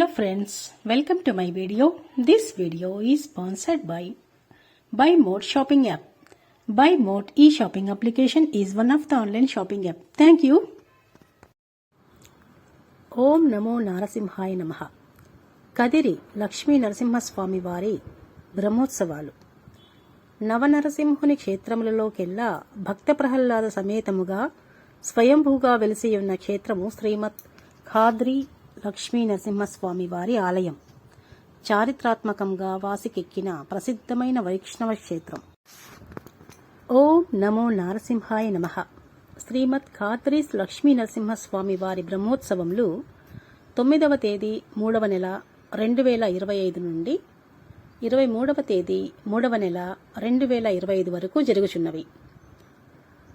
Hello friends, welcome to my video. This video is sponsored by Buy Mode shopping app. Buy Mode e-shopping application is one of the online shopping app. Thank you. ఓం నమో నారసింహాయ నమ కదిరి లక్ష్మీ నరసింహస్వామి వారి బ్రహ్మోత్సవాలు నవనరసింహుని క్షేత్రములలోకెల్లా భక్త ప్రహ్లాద సమేతముగా స్వయంభూగా వెలిసి ఉన్న క్షేత్రము శ్రీమద్ ఖాద్రి లక్ష్మీ నరసింహస్వామి వారి ఆలయం. చారిత్రాత్మకంగా వాసికెక్కిన ప్రసిద్ధమైన వైష్ణవ క్షేత్రం. ఓం నమో నారసింహాయ నమ. శ్రీమద్ ఖాత్రీస్ లక్ష్మీ నరసింహస్వామి వారి బ్రహ్మోత్సవంలు తొమ్మిదవ తేదీ మూడవ నెల రెండు వేల ఇరవై ఐదు నుండి ఇరవై మూడవ తేదీ మూడవ నెల రెండు వేల ఇరవై ఐదు వరకు జరుగుచున్నవి.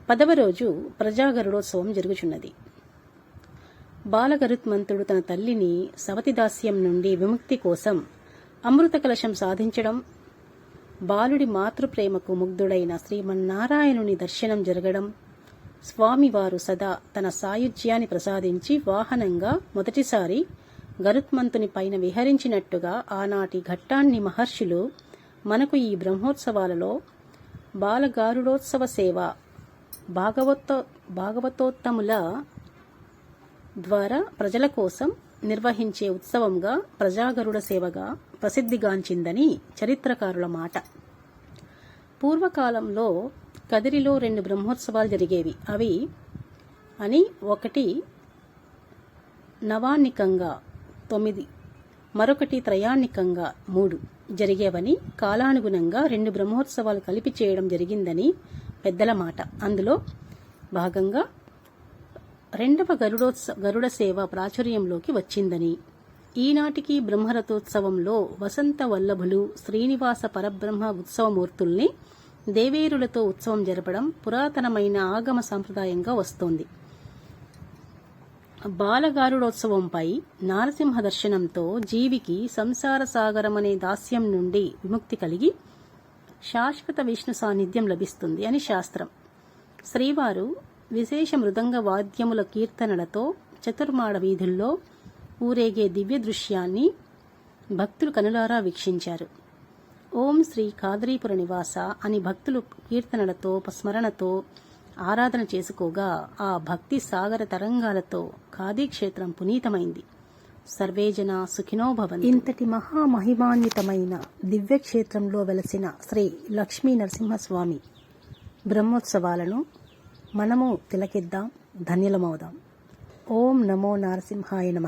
పదవ రోజు ప్రజాగరుడోత్సవం జరుగుచున్నది. బాలగరుత్మంతుడు తన తల్లిని సవతిదాస్యం నుండి విముక్తి కోసం అమృత కలశం సాధించడం బాలుడి మాతృప్రేమకు ముగ్ధుడైన శ్రీమన్నారాయణుని దర్శనం జరగడం స్వామివారు సదా తన సాయుధ్యాన్ని ప్రసాదించి వాహనంగా మొదటిసారి గరుత్మంతుని పైన విహరించినట్టుగా ఆనాటి ఘట్టాన్ని మహర్షులు మనకు ఈ బ్రహ్మోత్సవాలలో బాలగారుడోత్సవ సేవ భాగవత భాగవతోత్తముల ద్వారా ప్రజల కోసం నిర్వహించే ఉత్సవంగా ప్రజాగరుడ సేవగా ప్రసిద్ధిగాంచిందని చరిత్రకారుల మాట. పూర్వకాలంలో కదిరిలో రెండు బ్రహ్మోత్సవాలు జరిగేవి. అవి అని ఒకటి నవాన్నికంగా తొమ్మిది మరొకటి త్రయాణికంగా మూడు జరిగేవని కాలానుగుణంగా రెండు బ్రహ్మోత్సవాలు కలిపి చేయడం జరిగిందని పెద్దల మాట. అందులో భాగంగా రెండవ గరుడోత్సవ గరుడ సేవ ప్రాచుర్యంలోకి వచ్చిందని. ఈనాటికి బ్రహ్మరథోత్సవంలో వసంత వల్లభులు శ్రీనివాస పరబ్రహ్మ ఉత్సవమూర్తుల్ని దేవేరులతో ఉత్సవం జరపడం పురాతనమైన ఆగమ సంప్రదాయంగా వస్తోంది. బాలగారుడోత్సవంపై నారసింహ దర్శనంతో జీవికి సంసార సాగరం అనే దాస్యం నుండి విముక్తి కలిగి శాశ్వత విష్ణు సాన్నిధ్యం లభిస్తుంది అని శాస్త్రం. శ్రీవారు విశేష మృదంగ వాద్యముల కీర్తనలతో చతుర్మాడ వీధుల్లో ఊరేగే దివ్య దృశ్యాన్ని భక్తులు కనులారా వీక్షించారు. ఓం శ్రీ కాదరీపుర నివాస అని భక్తులు కీర్తనలతో స్మరణతో ఆరాధన చేసుకోగా ఆ భక్తి సాగర తరంగాలతో ఖాదీ క్షేత్రం పునీతమైంది సర్వేజన సుఖినోభవన్ ఇంతటి మహామహిమాన్వితమైన దివ్యక్షేత్రంలో వెలసిన శ్రీ లక్ష్మీ నరసింహస్వామి బ్రహ్మోత్సవాలను మనము తిలకిద్దాం ధన్యులమవుదాం. ఓం నమో నారసింహాయ నమ.